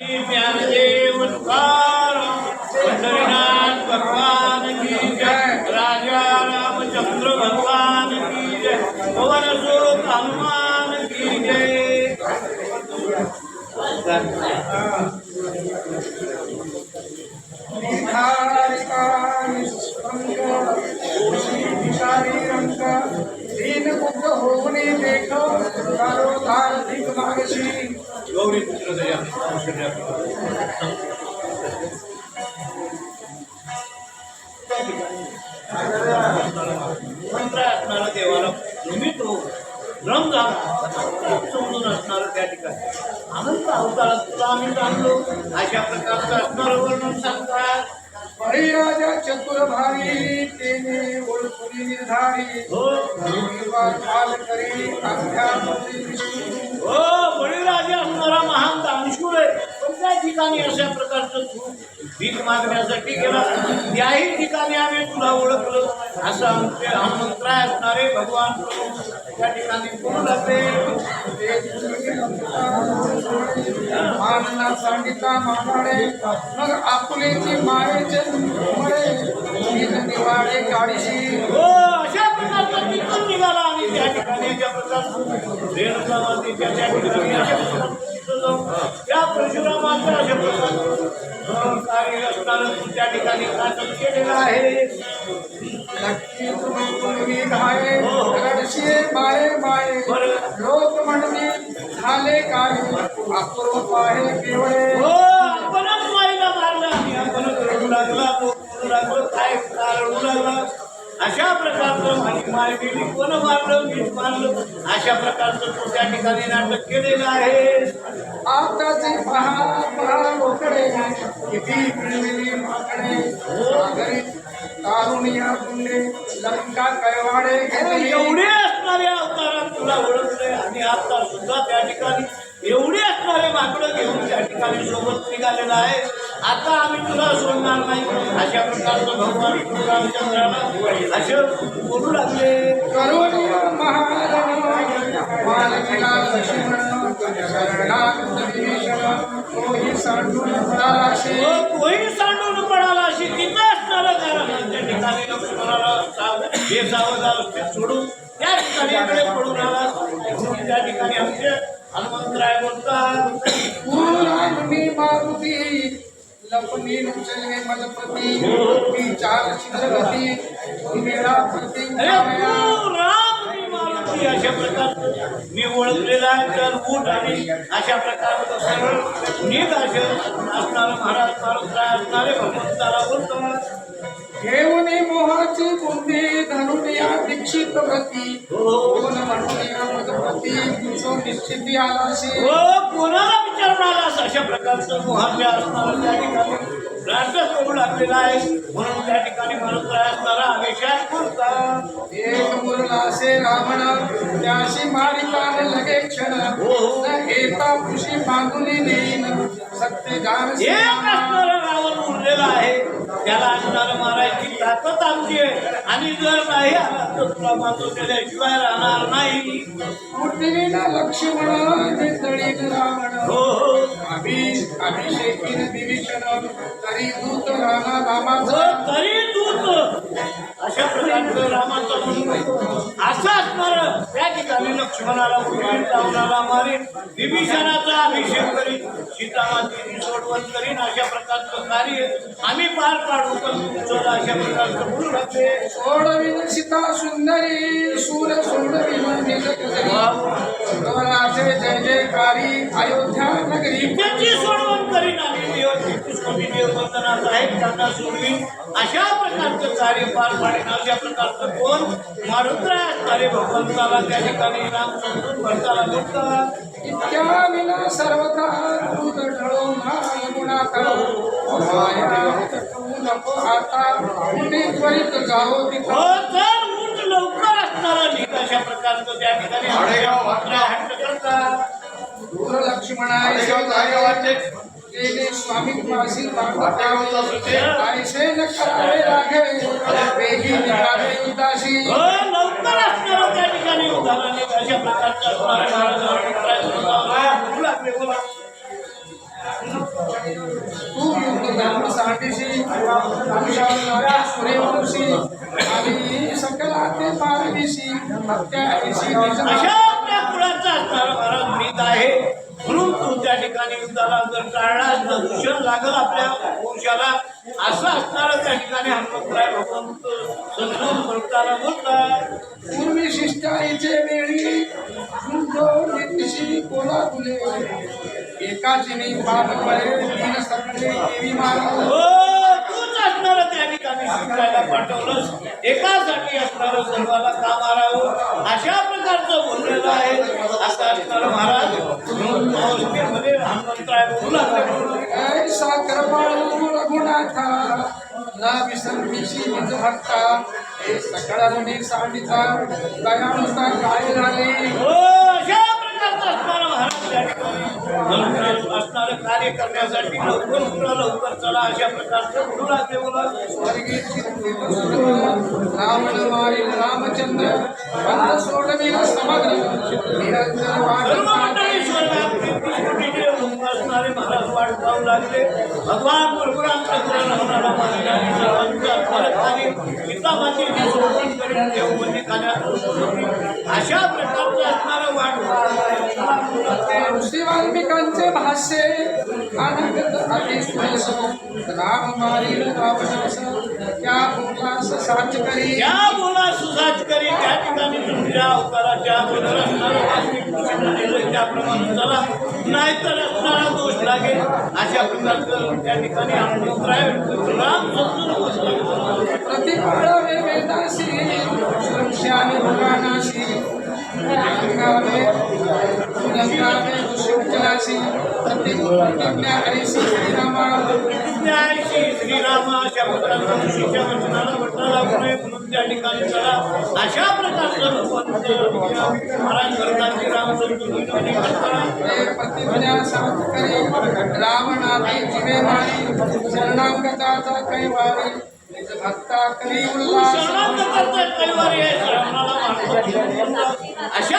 ज्ञानदेव तुकाराम पंढरीनाथ भगवान की जय। राजा रामचंद्र भगवान की जय। पवन सुत हनुमान की जय। मंत्र असणारा देवाला निमित्त हो भ्रम झाला समजून असणार त्या ठिकाणी. अनंत अवतारात तुला आम्ही जाणलो अशा प्रकारचं असणारं वर्णन सांगतात बळीराजा चतुर भारी तेने ओळखुनी निर्धारी. हो. काल करी विष्णू हो बळीराजा असणारा महान दानशूर आहे. त्या ठिकाणी अशा प्रकारचं तू भीक मागण्यासाठी गेला. त्याही ठिकाणी आम्ही तुला ओळखलं. असं आमचे हनुमंतराय असणारे भगवान प्रभू त्या ठिकाणी बोलू लागले मानना सांगितला मानाडे मग आपुलेची मायेचे निवाडे काळीशी हो अशा प्रकारचा तिथून निघाला आणि त्या ठिकाणी अशा प्रकारचं त्या ठिकाणी त्या परशुरामाचं अशा प्रकारचं अं, कार्य असणारं तू त्या ठिकाणी नाटक केलेलं आहे. माये माये लोक म्हणते झाले काय? अपूर्व आहे केवळे हो आपणच माईला मारलं. आपणच रडू लागला तो रडू लागलो काय रडू लागला? अशा प्रकारचं माय गेली कोण मारलं मीच मारलं अशा प्रकारचं तो त्या ठिकाणी नाटक केलेलं आहे. आताचे पहा पहा लोकडे किती मिळविली माकडे. तारुणिया गुंडे लंका कैवाडे घेतली. एवढे असणारे अवतारात तुला ओळखले. आणि आता सुद्धा त्या ठिकाणी एवढे असणारे माकडं घेऊन त्या ठिकाणी सोबत निघालेला आहे. आता आम्ही तुला सोडणार नाही. अशा प्रकारचं भगवान विष्णू रामचंद्राला असे बोलू लागले. मालकीला लक्ष्मण सांडून पडालाशे व सांडून पडाला? अशी तिथं असणारं कारण त्या ठिकाणी लक्ष्मणाला हे जावं सोडून त्या ठिकाणी इकडे पडून आला. म्हणून त्या ठिकाणी आमचे हनुमंतराय बोलतात. मी मारुती. लपनी उचलणे मजपती ती चार छिद्रगती मेळा प्रति मी अशा प्रकारचं. मी ओळखलेला तर ऊट आणि अशा प्रकारचं सरळ नीट असे असणारं महाराज मारुतराय असणारे भगवंताला बोलतात घेऊनी मोहाची बुद्धी धनुन या दीक्षित व्रती. कोण म्हणून या निश्चिती आलाशी. हो कोणाला कोणालाच अशा प्रकारचं मोहाचे असणारं त्या ठिकाणी? राष्ट्र करू लागलेला आहे. म्हणून त्या ठिकाणी मारुतराय असणारा विश्वास करता एक मुरलासे रावण त्याशी मारिकान लगे क्षण न खुशी मागुनी नेईन सत्य जाण एक असणारा रावण उरलेला आहे. त्याला असणारं मारायची ताकद आमची आहे. आणि जर नाही आला तर तुला केल्याशिवाय राहणार नाही. पृथ्वीला रावण हो हो. अभि अभिषेकीन विभीषण तरी दूत रामाचा तरी अशा प्रकारचं रामाचं म्हणून ठिकाणी लक्ष्मणाला रावणाला मारीन विभीषणाचा अभिषेक करीन सीतामातेची सोडवण करीन अशा प्रकारचं कार्य आम्ही पार पाडू तुमचं अशा प्रकारचं बोलू लागले सोडविन सीता सुंदरी सूर निजकरी गवराचे जय जयकारी अयोध्या नगरी. त्याची सोडवण करीन आणि कोटी त्यांना सोडवीन. अशा प्रकारचं कार्य पार पाडेन अशा प्रकारचं कोण? मारुद्रा असणारे भगवंताला त्या ठिकाणी राम समजून भरताला बोलतात इतक्या विना ढळो नको आता. कुठे त्वरित जाओ हो तर लवकर असणारा नीट अशा प्रकारचं त्या ठिकाणी. हट्ट केले स्वामी मासी आयशे न करावे लागे वेगी निघाले उदासी। लवकर असणारा त्या ठिकाणी उदाहरण अशा प्रकारचं असणारं महाराज बोलू लागले बोला तू युक्त धर्म सांडिशी वंशावळी सूर्यवंशी आणि सकलाते पारदिशी हत्यादिशी निज अशा आपल्या कुळाचा असणारा महाराज मीत आहे. युद्धाला जर टाळलास तर लागल आपल्या वंशाला असं असणारं त्या ठिकाणी हनुमंतराय भगवंत समजून बोलताना बोलतात. पूर्वी शिष्टाईचे वेळी कोला तुले एकाची नाही तीन सकले देवी मारा हो असणारं त्या ठिकाणी शिकायला पाठवलंस. एकासाठी असणारं सर्वाला का मारावं? अशा प्रकारचं बोललेलं आहे. आता असणारं महाराज बोलू लागले ऐसा कृपाळू रघुनाथा ना निज भक्ता. हे सांडिता काय झाले? हो अशा प्रकारचं असणारं महाराज. असणारं कार्य करण्यासाठी लवकर उठा लवकर चला अशा प्रकारचं रामचंद्र समग्र. कीर्तिकोटीचे लोक असणारे महाराज वाट पाहू लागले. भगवान परशुरामचं ग्रहण होणारा सोडून अशा वाल्मिकांचे भाष्य अतिश्रेष राम मारील रावणास त्या करी. या बोला सुसाच करी? त्या ठिकाणी तुमच्या अवताराच्या अगोदर असणारं वास्तविक कृष्ण नेलं त्याप्रमाणे चला. नाहीतर असणारा दोष लागेल. अशा प्रकारचं त्या ठिकाणी राम समजून बसला. लंकावे लंकावे प्रतिज्ञा श्रीरामा ज्ञानशी श्रीराम अशा प्रकारचं ऋषीच्या वचनाला म्हणून त्या ठिकाणी चला अशा प्रकारचं महाराज भरताची राम समजून विनवणी करताना हे प्रतिज्ञा साथ करी रावणाती जीवे मारी शरणागताचा कैवारी भक्ता शरणागताचं आहे. अशा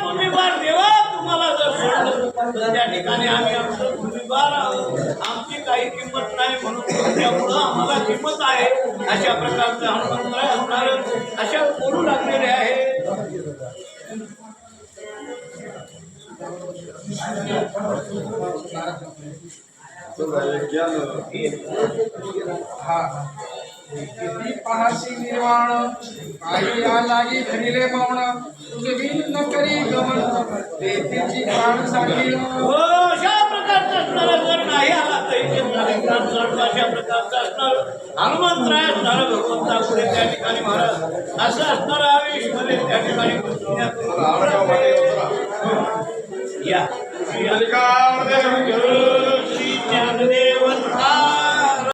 भूमिभार देवा तुम्हाला जर सोडलं त्या ठिकाणी आम्ही आमचं भूमिभार आहोत आमची काही किंमत नाही म्हणून तुमच्यामुळं आम्हाला किंमत आहे अशा प्रकारचं हनुमंतराय असणार अशा बोलू लागलेले आहे हा किती पाहासी निर्वाण काही या. लागी घडीले पावण तुझे विण न करी गमन तेथेची प्राण साठील अशा प्रकारचा असणार जर नाही आला तर इथे अशा प्रकारचं असणार हनुमंतराय असणार भगवंता पुढे त्या ठिकाणी महाराज असं असणार आयुषमध्ये त्या ठिकाणी या श्री ज्ञानदेव